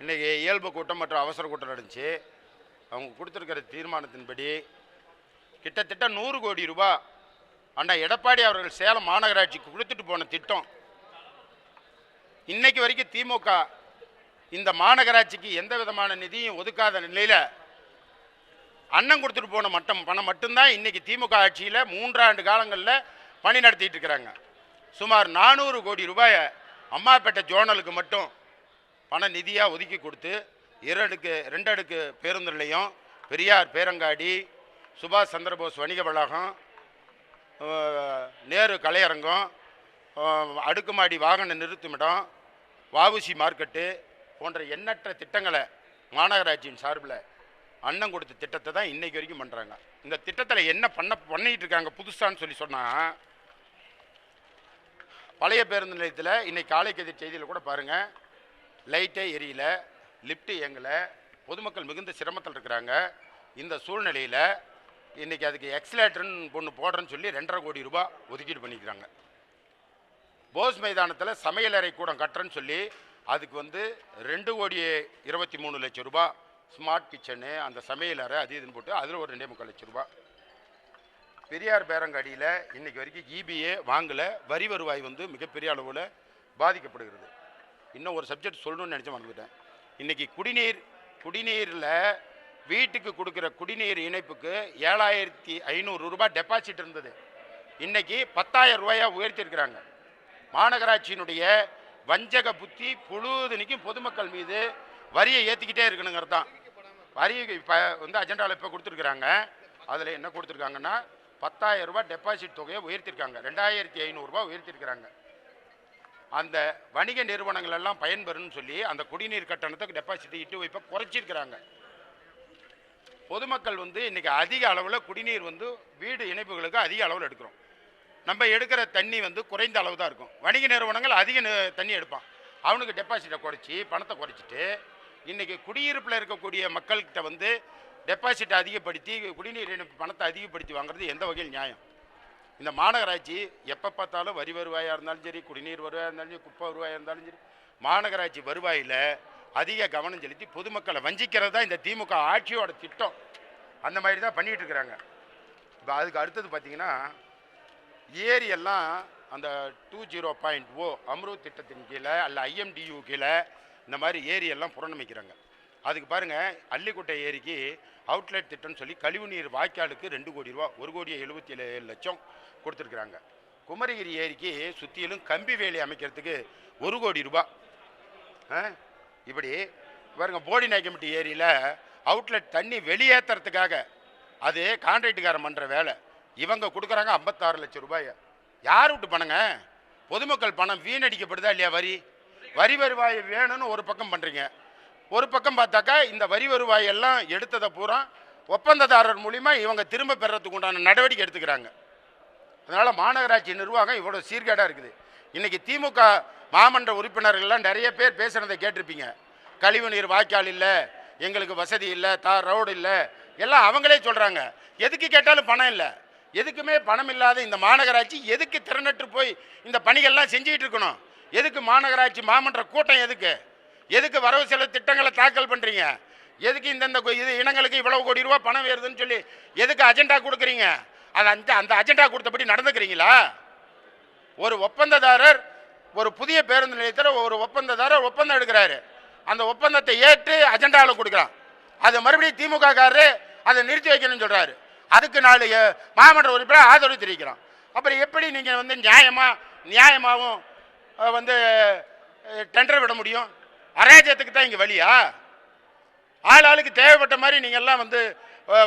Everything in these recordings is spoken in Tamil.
இன்றைக்கி இயல்பு கூட்டம் மற்றும் அவசர கூட்டம் நடந்துச்சு. அவங்க கொடுத்துருக்கிற தீர்மானத்தின்படி கிட்டத்தட்ட நூறு கோடி ரூபா அண்ணா எடப்பாடி அவர்கள் சேலம் மாநகராட்சிக்கு கொடுத்துட்டு போன திட்டம். இன்னைக்கு வரைக்கும் திமுக இந்த மாநகராட்சிக்கு எந்த விதமான நிதியும் ஒதுக்காத நிலையில் அண்ணன் கொடுத்துட்டு போன மட்டம் பணம் மட்டும்தான் இன்றைக்கி திமுக ஆட்சியில் மூன்றாண்டு காலங்களில் பணி நடத்திட்டு இருக்கிறாங்க. சுமார் நானூறு கோடி ரூபாயை அம்மாப்பேட்டை ஜோனலுக்கு மட்டும் பண நிதியாக ஒதுக்கி கொடுத்து இரடுக்கு ரெண்டு அடுக்கு பேருந்து நிலையம் பெரியார் பேரங்காடி சுபாஷ் சந்திரபோஸ் வணிக வளாகம் நேரு கலையரங்கம் அடுக்குமாடி வாகன நிறுத்துமிடம் வாவுசி மார்க்கெட்டு போன்ற எண்ணற்ற திட்டங்களை மாநகராட்சியின் சார்பில் அண்ணன் கொடுத்த திட்டத்தை தான் இன்றைக்கு வரைக்கும் பண்ணுறாங்க இந்த திட்டத்தில் என்ன பண்ண பண்ணிகிட்டு இருக்காங்க புதுசான்னு சொல்லி சொன்னால் பழைய பேருந்து நிலையத்தில் இன்றைக்கி காலை கதிர் செய்தியில் கூட பாருங்கள் லைட்டே எரியல லிஃப்ட் இயங்கலை பொதுமக்கள் மிகுந்த சிரமத்தில் இருக்கிறாங்க. இந்த சூழ்நிலையில் இன்றைக்கி அதுக்கு எக்ஸலேட்டர்னு ஒன்று போடுறேன்னு சொல்லி ரெண்டரை கோடி ரூபாய் ஒதுக்கீடு பண்ணிக்கிறாங்க. போஸ் மைதானத்தில் சமையலறை கூடம் கட்டுறேன்னு சொல்லி அதுக்கு வந்து ரெண்டு கோடி இருபத்தி மூணு லட்சம் ரூபாய் ஸ்மார்ட் கிச்சனு அந்த சமையலறை அது இதுன்னு போட்டு அதில் ஒரு ரெண்டே முக்கால் லட்சம் ரூபாய் பெரியார் பேரங்காடியில் இன்றைக்கி வரைக்கும் இபிஏ வாங்கலை. வரி வருவாய் வந்து மிகப்பெரிய அளவில் பாதிக்கப்படுகிறது. இன்னும் ஒரு சப்ஜெக்ட் சொல்லணும்னு நினச்சி மறந்துட்டேன். இன்றைக்கி குடிநீர் குடிநீரில் வீட்டுக்கு கொடுக்குற குடிநீர் இணைப்புக்கு ஏழாயிரத்தி ஐநூறு ரூபாய் டெபாசிட் இருந்தது. இன்றைக்கி பத்தாயிரம் ரூபாயா உயர்த்தியிருக்கிறாங்க மாநகராட்சியினுடைய வஞ்சக புத்தி புழுதுனிக்கும் பொதுமக்கள் மீது வரியை ஏற்றிக்கிட்டே இருக்கணுங்கிறது தான். வரி இப்போ வந்து அஜெண்டாவில் இப்போ கொடுத்துருக்குறாங்க. அதில் என்ன கொடுத்துருக்காங்கன்னா பத்தாயிரம் ரூபாய் டெபாசிட் தொகையை உயர்த்திருக்காங்க. ரெண்டாயிரத்தி ஐநூறுரூபா உயர்த்திருக்கிறாங்க. அந்த வணிக நிறுவனங்கள் எல்லாம் பயன்பெறும்னு சொல்லி அந்த குடிநீர் கட்டணத்துக்கு டெபாசிட் இட்டு வைப்பை குறைச்சிருக்கிறாங்க. பொதுமக்கள் வந்து இன்னைக்கு அதிக அளவில் குடிநீர் வந்து வீடு இணைப்புகளுக்கு அதிக அளவில் எடுக்கிறோம். நம்ம எடுக்கிற தண்ணி வந்து குறைந்த அளவு தான் இருக்கும். வணிக நிறுவனங்கள் அதிக தண்ணி எடுப்பான். அவனுக்கு டெபாசிட்டை குறைச்சி பணத்தை குறைச்சிட்டு இன்றைக்கி குடியிருப்பில் இருக்கக்கூடிய மக்கள்கிட்ட வந்து டெபாசிட்டை அதிகப்படுத்தி குடிநீர் இணைப்பு பணத்தை அதிகப்படுத்தி வாங்குறது எந்த வகையில் நியாயம்? இந்த மாநகராட்சி எப்போ பார்த்தாலும் வரி வருவாயாக இருந்தாலும் சரி குடிநீர் வருவாயாக இருந்தாலும் சரி குப்பை வருவாயாக இருந்தாலும் சரி மாநகராட்சி வருவாயில் அதிக கவனம் செலுத்தி பொதுமக்களை வஞ்சிக்கிறது தான் இந்த திமுக ஆட்சியோட திட்டம். அந்த மாதிரி தான் பண்ணிகிட்டு இருக்கிறாங்க. இப்போ அதுக்கு அடுத்தது பார்த்திங்கன்னா ஏரியெல்லாம் அந்த two zero point O Amrut திட்டத்தின் கீழே அல்ல ஐஎம்டியூ கீழே இந்த மாதிரி ஏரியெல்லாம் புறணமிக்கிறாங்க அதுக்கு பாருங்கள் அள்ளிக்குட்டை ஏரிக்கு அவுட்லெட் திட்டம்னு சொல்லி கழிவுநீர் வாய்க்காலுக்கு ரெண்டு கோடி ரூபா ஒரு கோடியே எழுபத்தி ஏழு லட்சம் கொடுத்துருக்குறாங்க. குமரகிரி ஏரிக்கு சுற்றிலும் கம்பி வேலி அமைக்கிறதுக்கு ஒரு கோடி ரூபா. ஆ? இப்படி பாருங்க போடி நாயக்கம்பட்டி ஏரியில் அவுட்லெட் தண்ணி வெளியேற்றுறதுக்காக அது கான்ட்ராக்டுக்காரன் பண்ணுற வேலை. இவங்க கொடுக்குறாங்க ஐம்பத்தாறு லட்சம் ரூபாயை. யார் விட்டு பணங்க? பொதுமக்கள் பணம் வீணடிக்கப்படுதா இல்லையா வரி? வரி வருவாய் வேணும்னு ஒரு பக்கம் பண்ணுறீங்க ஒரு பக்கம் பார்த்தாக்கா இந்த வரி வருவாய் எல்லாம் எடுத்ததை பூரா ஒப்பந்ததாரர் மூலிமா இவங்க திரும்ப பெறத்துக்கு உண்டான நடவடிக்கை எடுத்துக்கிறாங்க. அதனால் மாநகராட்சி நிர்வாகம் இவ்வளோ சீர்கேடாக இருக்குது. இன்றைக்கி திமுக மாமன்ற உறுப்பினர்கள்லாம் நிறைய பேர் பேசுகிறதை கேட்டிருப்பீங்க. கழிவு நீர் வாய்க்கால் இல்லை எங்களுக்கு வசதி இல்லை தார் ரோடு இல்லை எல்லாம் அவங்களே சொல்கிறாங்க எதுக்கு கேட்டாலும் பணம் இல்லை. எதுக்குமே பணம் இல்லாத இந்த மாநகராட்சி எதுக்கு திறனற்று போய் இந்த பணிகள்லாம் செஞ்சுக்கிட்டு இருக்கணும்? எதுக்கு மாநகராட்சி மாமன்ற கூட்டம் எதுக்கு? எதுக்கு வரவு செலவு திட்டங்களை தாக்கல் பண்ணுறீங்க எதுக்கு இந்தந்த இது இனங்களுக்கு இவ்வளவு கோடி ரூபா பணம் வருதுன்னு சொல்லி எதுக்கு அஜெண்டா கொடுக்குறீங்க? அது அந்த அந்த அஜெண்டா கொடுத்தபடி நடந்துக்கிறீங்களா? ஒரு ஒப்பந்ததாரர் ஒரு புதிய பேருந்து நிலையத்தில் ஒரு ஒப்பந்ததாரர் ஒப்பந்தம் எடுக்கிறாரு. அந்த ஒப்பந்தத்தை ஏற்று அஜெண்டாவில் கொடுக்குறான் அது மறுபடியும் திமுக காரரு அதை நிறுத்தி வைக்கணும்னு சொல்கிறாரு அதுக்கு நாலு மாமன்ற உறுப்பினர் ஆதரவு தெரிவிக்கிறான் அப்புறம் எப்படி நீங்கள் வந்து நியாயமாக நியாயமாகவும் வந்து டெண்டர் விட முடியும்? அராஜகத்துக்கு தான் இங்கே வழியா? ஆள் ஆளுக்கு தேவைப்பட்ட மாதிரி நீங்கள் எல்லாம் வந்து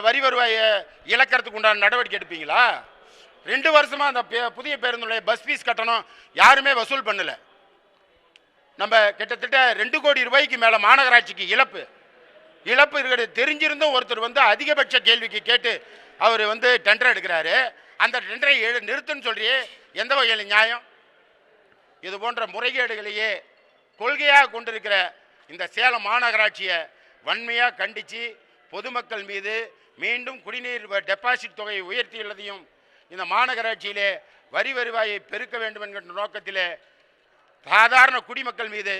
வரி வருவாயை இழக்கிறதுக்கு உண்டான நடவடிக்கை எடுப்பீங்களா? ரெண்டு வருஷமாக அந்த பே- புதிய பேருந்துடைய பஸ் ஃபீஸ் கட்டணம் யாருமே வசூல் பண்ணலை. நம்ம கிட்டத்தட்ட ரெண்டு கோடி ரூபாய்க்கு மேலே மாநகராட்சிக்கு இழப்பு. இழப்பு இருக்கிறது தெரிஞ்சிருந்தும் ஒருத்தர் வந்து அதிகபட்ச கேள்விக்கு கேட்டு அவர் வந்து டெண்டர் எடுக்கிறாரு. அந்த டெண்டரை எழு- நிறுத்துன்னு சொல்றியே எந்த வகையில் நியாயம்? இது போன்ற முறைகேடுகளையே கொள்கையாக கொண்டிருக்கிற இந்த சேலம் மாநகராட்சியை வன்மையாக கண்டித்து பொதுமக்கள் மீது மீண்டும் குடிநீர் வ- டெபாசிட் தொகையை உயர்த்தியுள்ளதையும் இந்த மாநகராட்சியிலே வரி வருவாயை பெருக்க வேண்டும் என்கின்ற நோக்கத்திலே சாதாரண குடிமக்கள் மீது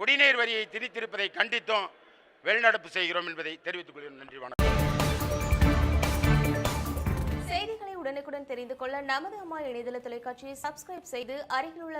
குடிநீர் வரியை திரித்திருப்பதை கண்டித்தும் வெளிநடப்பு செய்கிறோம் என்பதை தெரிவித்துக் கொள்கிறோம் நன்றி வணக்கம். செய்திகளை உடனுக்குடன் தெரிந்து கொள்ள நமது அம்மா இணையதள தொலைக்காட்சியை சப்ஸ்கிரைப் செய்து அருகில் உள்ள